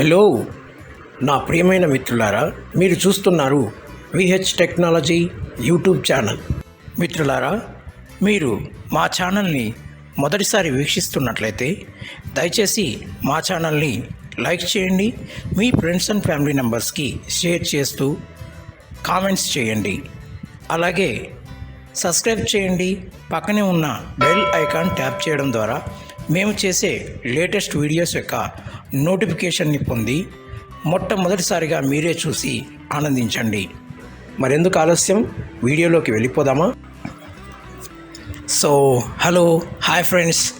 Hello నా ప్రియమైన మిత్రులారా మీరు చూస్తున్నారు విహెచ్ టెక్నాలజీ యూట్యూబ్ ఛానల్. మిత్రులారా మీరు మా ఛానల్ని మొదటిసారి వీక్షిస్తున్నట్లయితే దయచేసి మా ఛానల్ని లైక్ చేయండి మీ ఫ్రెండ్స్ అండ్ ఫ్యామిలీ మెంబర్స్కి షేర్ చేస్తూ కామెంట్స్ చేయండి. అలాగే సబ్స్క్రైబ్ చేయండి పక్కనే ఉన్న బెల్ ఐకాన్ ట్యాప్ చేయడం ద్వారా మేము చేసే లేటెస్ట్ వీడియోస్ యొక్క నోటిఫికేషన్ని పొంది మొట్టమొదటిసారిగా మీరే చూసి ఆనందించండి. మరెందుకు ఆలస్యం? వీడియోలోకి వెళ్ళిపోదామా? So hello hi friends.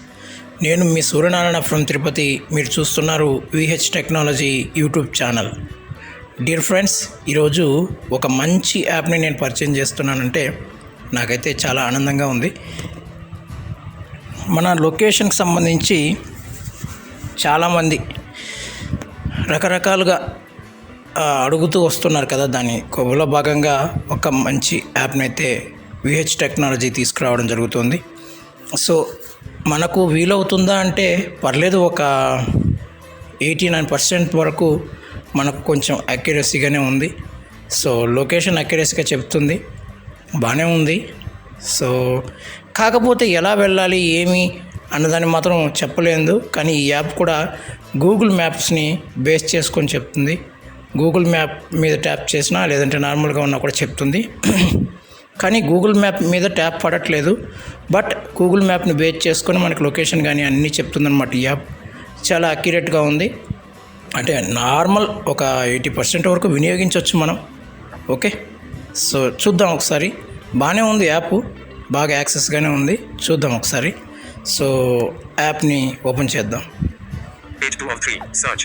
నేను మీ సూర్యనారాయణ ఫ్రమ్ తిరుపతి. మీరు చూస్తున్నారు VH technology YouTube channel. Dear friends ఈరోజు ఒక మంచి యాప్ని నేను పరిచయం చేస్తున్నానంటే నాకైతే చాలా ఆనందంగా ఉంది. మన లొకేషన్కి సంబంధించి చాలామంది రకరకాలుగా అడుగుతూ వస్తున్నారు కదా దాని కొవ్వులో భాగంగా ఒక మంచి యాప్ని అయితే విహెచ్ టెక్నాలజీ తీసుకురావడం జరుగుతుంది. సో మనకు వీలవుతుందా అంటే పర్లేదు ఒక ఎయిటీ నైన్ పర్సెంట్ వరకు మనకు కొంచెం అక్యురసీగానే ఉంది. సో లొకేషన్ అక్యురసీగా చెప్తుంది. బాగానే ఉంది. సో కాకపోతే ఎలా వెళ్ళాలి ఏమి అన్నదాన్ని మాత్రం చెప్పలేదు. కానీ ఈ యాప్ కూడా గూగుల్ మ్యాప్స్ని బేస్ చేసుకొని చెప్తుంది. గూగుల్ మ్యాప్ మీద ట్యాప్ చేసినా లేదంటే నార్మల్గా ఉన్నా కూడా చెప్తుంది. కానీ గూగుల్ మ్యాప్ మీద ట్యాప్ పడట్లేదు. బట్ గూగుల్ మ్యాప్ని బేస్ చేసుకొని మనకి లొకేషన్ కానీ అన్నీ చెప్తుందన్నమాట ఈ యాప్. చాలా అక్యురేట్గా ఉంది. అంటే నార్మల్ ఒక ఎయిటీ పర్సెంట్ వరకు వినియోగించవచ్చు మనం. ఓకే? సో చూద్దాం ఒకసారి. బాగానే ఉంది యాప్. బాగా యాక్సెస్గానే ఉంది చూద్దాం ఒకసారి సో యాప్ని ఓపెన్ చేద్దాం Page 2 of 3. Search.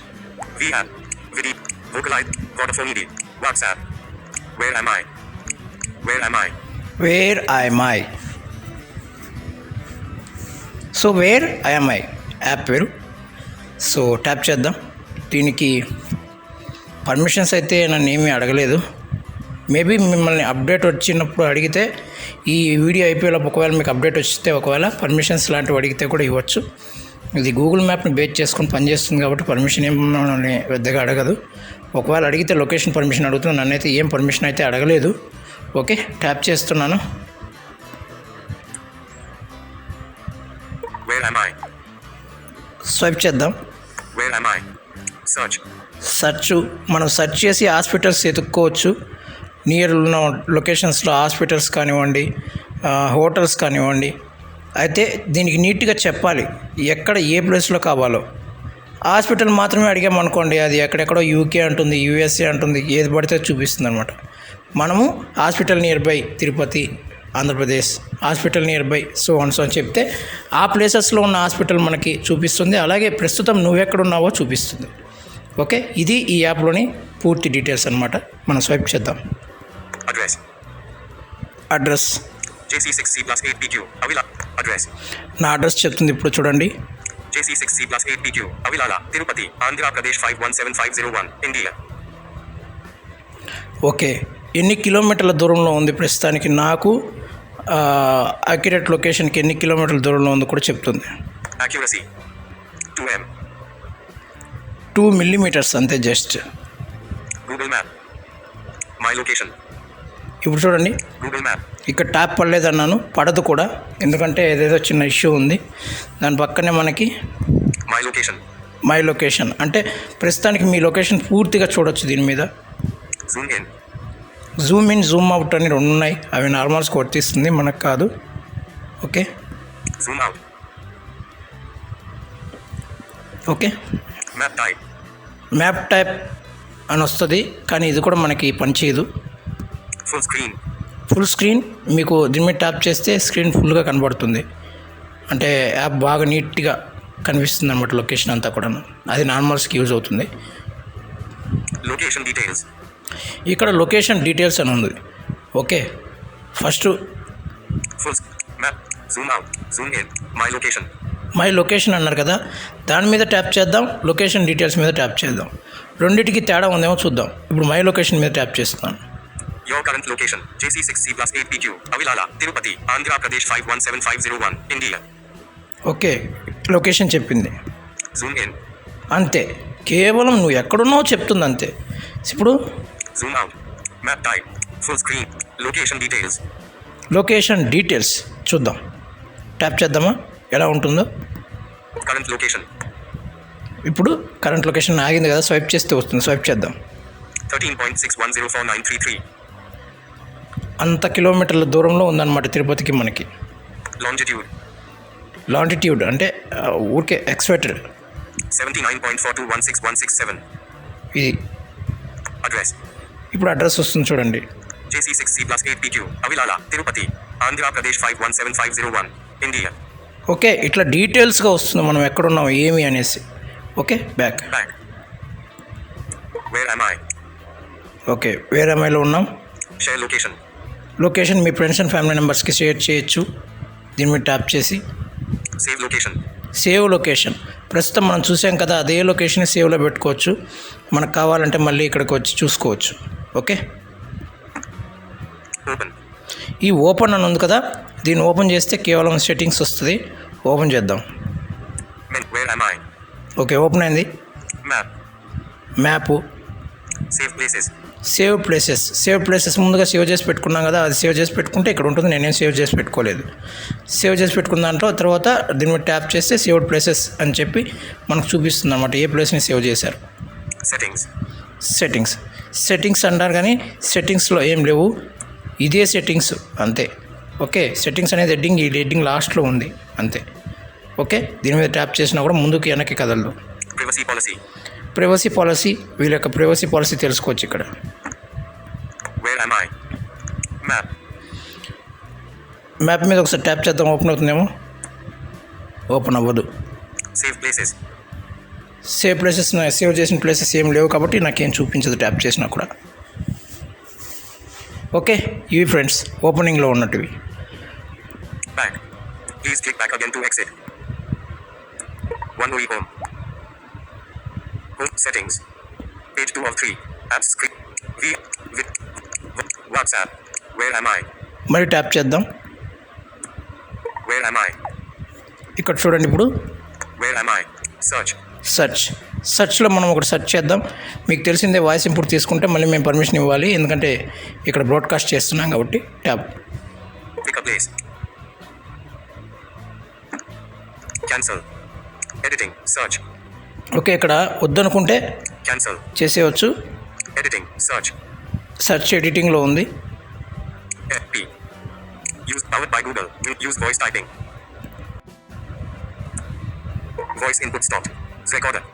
VApp. Vidi. Vocalize. Vodafone ED. WhatsApp. Where am I? Where am I? Where I my so where I M I app పేరు సో ట్యాప్ చేద్దాం దీనికి పర్మిషన్స్ అయితే నన్ను ఏమీ అడగలేదు మేబీ మిమ్మల్ని అప్డేట్ వచ్చినప్పుడు అడిగితే ఈ వీడియో అయిపోయేలోపు ఒకవేళ మీకు అప్డేట్ వస్తే ఒకవేళ పర్మిషన్స్ లాంటివి అడిగితే కూడా ఇవ్వచ్చు. ఇది గూగుల్ మ్యాప్ని బేస్ చేసుకొని పనిచేస్తుంది కాబట్టి పర్మిషన్ ఏం మనల్ని పెద్దగా అడగదు. ఒకవేళ అడిగితే లొకేషన్ పర్మిషన్ అడుగుతుంది నన్నైతే ఏం పర్మిషన్ అయితే అడగలేదు. ఓకే ట్యాప్ చేస్తున్నాను? స్వైప్ చేద్దాం. సెర్చ్ మనం సెర్చ్ చేసి హాస్పిటల్స్ ఎతుక్కోవచ్చు నియర్ ఉన్న లొకేషన్స్లో హాస్పిటల్స్ కానివ్వండి హోటల్స్ కానివ్వండి అయితే దీనికి నీట్గా చెప్పాలి ఎక్కడ ఏ ప్లేస్లో కావాలో. హాస్పిటల్ మాత్రమే అడిగామనుకోండి అది ఎక్కడెక్కడో యూకే అంటుంది యూఎస్ఏ అంటుంది ఏది పడితే చూపిస్తుంది అనమాట మనము hospital nearby Tirupati Andhra Pradesh hospital nearby so and so అని చెప్తే ఆ ప్లేసెస్లో ఉన్న హాస్పిటల్ మనకి చూపిస్తుంది అలాగే ప్రస్తుతం నువ్వెక్కడున్నావో చూపిస్తుంది. ఓకే ఇది ఈ యాప్లోని పూర్తి డీటెయిల్స్ అనమాట మనం స్వైప్ చేద్దాం. Address. Address JC6C plus 8PQ. Avila. Address. నా అడ్రస్ చెప్తుంది ఇప్పుడు చూడండి JC6C plus 8PQ. Avilala. Tirupati. Andhra Pradesh 517501. India. Okay ఎన్ని కిలోమీటర్ల దూరంలో ఉంది ప్రస్తుతానికి నాకు అక్యురేట్ లొకేషన్కి ఎన్ని కిలోమీటర్ల దూరంలో ఉందో కూడా చెప్తుంది Accuracy. 2M. టూ మిల్లీమీటర్స్ అంతే just Google Map. My location. ఇప్పుడు చూడండి. Google Map. ఇక్కడ ట్యాప్ పడలేదన్నాను. పడదు కూడా. ఎందుకంటే ఏదేదో చిన్న ఇష్యూ ఉంది. దాని పక్కనే మనకి My location. మై లొకేషన్ అంటే ప్రస్తుతానికి మీ లొకేషన్ పూర్తిగా చూడొచ్చు దీని మీద. Zoom in. Zoom in zoom out అని రెండు ఉన్నాయి. అవి నార్మల్స్ కొట్టిస్తుంది మనకు కాదు. Okay? Zoom out. Okay? Map type. Map type అని వస్తుంది. కానీ ఇది కూడా మనకి పనిచేయదు Full screen. ఫుల్ స్క్రీన్ మీకు దీని మీద ట్యాప్ చేస్తే స్క్రీన్ ఫుల్గా కనబడుతుంది అంటే యాప్ బాగా నీట్గా కనిపిస్తుంది అనమాట లొకేషన్ అంతా కూడా అది నార్మల్స్కి యూజ్ అవుతుంది Location details. ఇక్కడ లొకేషన్ డీటెయిల్స్ అని ఉంది okay first. My location. My location అన్నారు కదా దాని మీద ట్యాప్ చేద్దాం లొకేషన్ డీటెయిల్స్ మీద ట్యాప్ చేద్దాం రెండింటికి తేడా ఉందేమో చూద్దాం ఇప్పుడు మై లొకేషన్ మీద ట్యాప్ చేస్తున్నాను Your current location. JC6C plus 8PQ. Avilala. Tirupati. Andhra Pradesh 517501. India. Okay location చెప్పింది Zoom in. అంతే కేవలం నువ్వు ఎక్కడున్నావో చెప్తుంది అంతే ఇప్పుడు Zoom out. Map type. Full screen. Location details. Location details చూద్దాం ట్యాప్ చేద్దామా ఎలా ఉంటుందో Current location. ఇప్పుడు కరెంట్ లొకేషన్ ఆగింది కదా స్వైప్ చేస్తే వస్తుంది స్వైప్ చేద్దాం 13.61049333. అంత కిలోమీటర్ల దూరంలో ఉందన్నమాట తిరుపతికి మనకి Longitude. లాంటిట్యూడ్ అంటే ఊరికే ఎక్స్పెక్టెడ్ 79.42161667. ఇది Address. ఇప్పుడు అడ్రస్ వస్తుంది చూడండి JC6C plus 8PQ. Avilala. Tirupati. Andhra Pradesh 517501. India. Okay ఇట్లా డీటెయిల్స్గా వస్తుంది మనం ఎక్కడున్నాం ఏమి అనేసి okay back. Where am I? Okay వేరే అమ్మాయిలో ఉన్నాం Share location. లొకేషన్ మీ ఫ్రెండ్స్ అండ్ ఫ్యామిలీ మెంబర్స్కి షేర్ చేయొచ్చు దీని మీద ట్యాప్ చేసి Save location. సేవ్ లొకేషన్ ప్రస్తుతం మనం చూసాం కదా అదే లొకేషన్ సేవ్లో పెట్టుకోవచ్చు మనకు కావాలంటే మళ్ళీ ఇక్కడికి వచ్చి చూసుకోవచ్చు ఓకే. ఈ ఓపెన్ అని ఉంది కదా దీన్ని ఓపెన్ చేస్తే కేవలం సెట్టింగ్స్ వస్తుంది ఓపెన్ చేద్దాం? ఓకే ఓపెన్ అయింది. Map places. Save places save places ముందుగా సేవ్ చేసి పెట్టుకున్నాం కదా అది సేవ్ చేసి పెట్టుకుంటే ఇక్కడ ఉంటుంది నేనేం సేవ్ చేసి పెట్టుకోలేదు. సేవ్ చేసి పెట్టుకున్న దాంట్లో తర్వాత దీని మీద ట్యాప్ చేస్తే సేవ్డ్ ప్లేసెస్ అని చెప్పి మనకు చూపిస్తుంది అనమాట ఏ ప్లేస్ని సేవ్ చేశారు. Settings. సెట్టింగ్స్ సెట్టింగ్స్ అంటారు కానీ సెట్టింగ్స్లో ఏం లేవు ఇదే సెట్టింగ్స్ అంతే. ఓకే సెట్టింగ్స్ అనేది హెడ్డింగ్ ఈ హెడ్డింగ్ లాస్ట్లో ఉంది అంతే. ఓకే దీని మీద ట్యాప్ చేసినా కూడా ముందుకు వెనక్కి కదలదు. Privacy policy. ప్రైవసీ పాలసీ వీళ్ళ యొక్క ప్రైవసీ పాలసీ తెలుసుకోవచ్చు ఇక్కడ Where am I? Map. Map మీద ఒకసారి ట్యాప్ చేద్దాం ఓపెన్ అవుతుందేమో ఓపెన్ అవ్వదు Save places. Save places save చేసిన ప్లేసెస్ ఏం లేవు కాబట్టి నాకేం చూపించదు ట్యాప్ చేసినా కూడా ఓకే ఇవి ఫ్రెండ్స్ ఓపెనింగ్లో ఉన్నట్టువి Back. Please click back again to exit. One UI home. Home settings. Page 2 of 3. Apps screen. V. With. WhatsApp. Where am I? మరి ట్యాప్ చేద్దాం Where am I? ఇక్కడ చూడండి ఇప్పుడు Where am I? Search. Search సెర్చ్లో మనం ఒకటి search చేద్దాం మీకు తెలిసిందే వాయిస్ ఇంపుట్ తీసుకుంటే మళ్ళీ మేము పర్మిషన్ ఇవ్వాలి ఎందుకంటే ఇక్కడ బ్రాడ్కాస్ట్ చేస్తున్నాం కాబట్టి tap Pick a place. Okay ఇక్కడ వద్దనుకుంటే క్యాన్సల్ చేసేయచ్చు. ఎడిటింగ్ సర్చ్ సర్చ్ ఎడిటింగ్లో ఉంది. Use power by Google use voice typing voice input stop recorder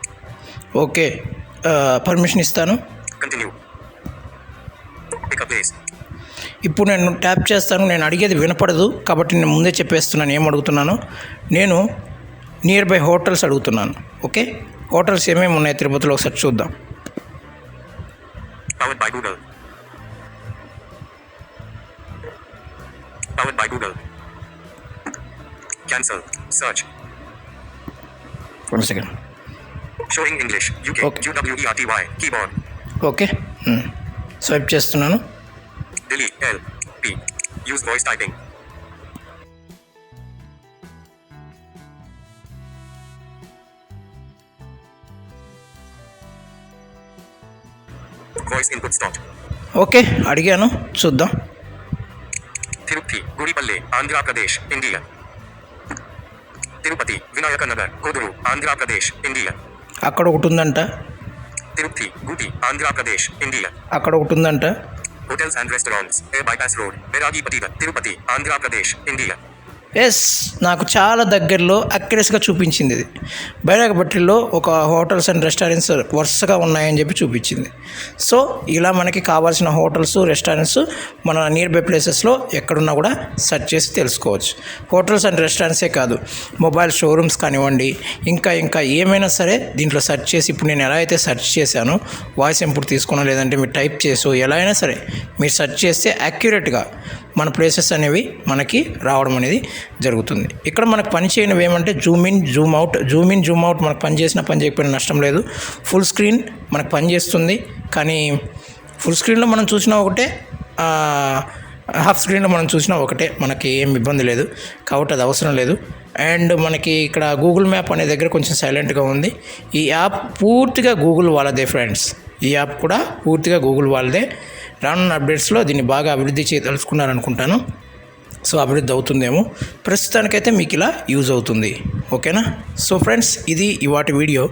okay permission ఇస్తాను. కంటిన్యూ పిక్ ప్లేస్ ఇప్పుడు నేను ట్యాప్ చేస్తాను నేను అడిగేది వినపడదు కాబట్టి నేను ముందే చెప్పేస్తున్నాను ఏం అడుగుతున్నాను. నేను నియర్ బై హోటల్స్ అడుగుతున్నాను ఓకే? హోటల్స్ ఏమేమి ఉన్నాయి తిరుపతిలో ఒకసారి చూద్దాం Powered by Google. Powered by Google. Cancel. Search. One second Showing English. UK. Okay. UWERTY. Keyboard. Okay swipe చేస్తున్నాను Delete. L. P. Use voice typing. okay అడిగాను చూద్దాం. తిరుపతి గుడిపల్లి ఆంధ్రప్రదేశ్ ఇండియా. తిరుపతి వినాయక నగర్ కొదురు ఆంధ్రప్రదేశ్ ఇండియా. అక్కడ ఒకటి ఉందంట. తిరుపతి గుడి ఆంధ్రప్రదేశ్ ఇండియా. అక్కడ ఒకటి ఉందంట. Hotels and restaurants a bypass road Veragipati Tirupati Andhra Pradesh India. Yes నాకు చాలా దగ్గరలో అక్యురస్గా చూపించింది ఇది. బైరాగపట్టిలో ఒక హోటల్స్ అండ్ రెస్టారెంట్స్ వరుసగా ఉన్నాయని చెప్పి చూపించింది. సో ఇలా మనకి కావాల్సిన హోటల్స్ రెస్టారెంట్స్ మన నియర్ బై ప్లేసెస్లో ఎక్కడున్నా కూడా సెర్చ్ చేసి తెలుసుకోవచ్చు. హోటల్స్ అండ్ రెస్టారెంట్సే కాదు మొబైల్ షోరూమ్స్ కానివ్వండి ఇంకా ఇంకా ఏమైనా సరే దీంట్లో సెర్చ్ చేసి ఇప్పుడు నేను ఎలా అయితే సెర్చ్ చేశానో వాయిస్ ఇంపుట్ తీసుకున్నా లేదంటే మీరు టైప్ చేసో ఎలా అయినా సరే మీరు సెర్చ్ చేస్తే యాక్యురేట్గా మన ప్లేసెస్ అనేవి మనకి రావడం అనేది జరుగుతుంది. ఇక్కడ మనకు పని చేయనివి ఏమంటే zoom in zoom out zoom in zoom out మనకు పని చేసినా పని చేయకపోయినా నష్టం లేదు. ఫుల్ స్క్రీన్ మనకు పని చేస్తుంది. కానీ ఫుల్ స్క్రీన్లో మనం చూసినా ఒకటే హాఫ్ స్క్రీన్లో మనం చూసినా ఒకటే. మనకి ఏం ఇబ్బంది లేదు. కాబట్టి అది అవసరం లేదు. అండ్ మనకి ఇక్కడ గూగుల్ మ్యాప్ అనే దగ్గర కొంచెం సైలెంట్గా ఉంది. ఈ యాప్ పూర్తిగా గూగుల్ వాళ్ళదే ఫ్రెండ్స్ ఈ యాప్ కూడా పూర్తిగా గూగుల్ వాళ్ళదే. రానున్న అప్డేట్స్లో దీన్ని బాగా అభివృద్ధి చేయదలుచుకున్నారనుకుంటాను. సో అభివృద్ధి అవుతుందేమో ప్రస్తుతానికైతే మీకు ఇలా యూజ్ అవుతుంది. ఓకేనా? సో ఫ్రెండ్స్ ఇది ఇవాటి వీడియో.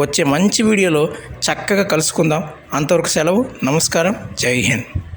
వచ్చే మంచి వీడియోలో చక్కగా కలుసుకుందాం. అంతవరకు సెలవు. నమస్కారం. జై హింద్.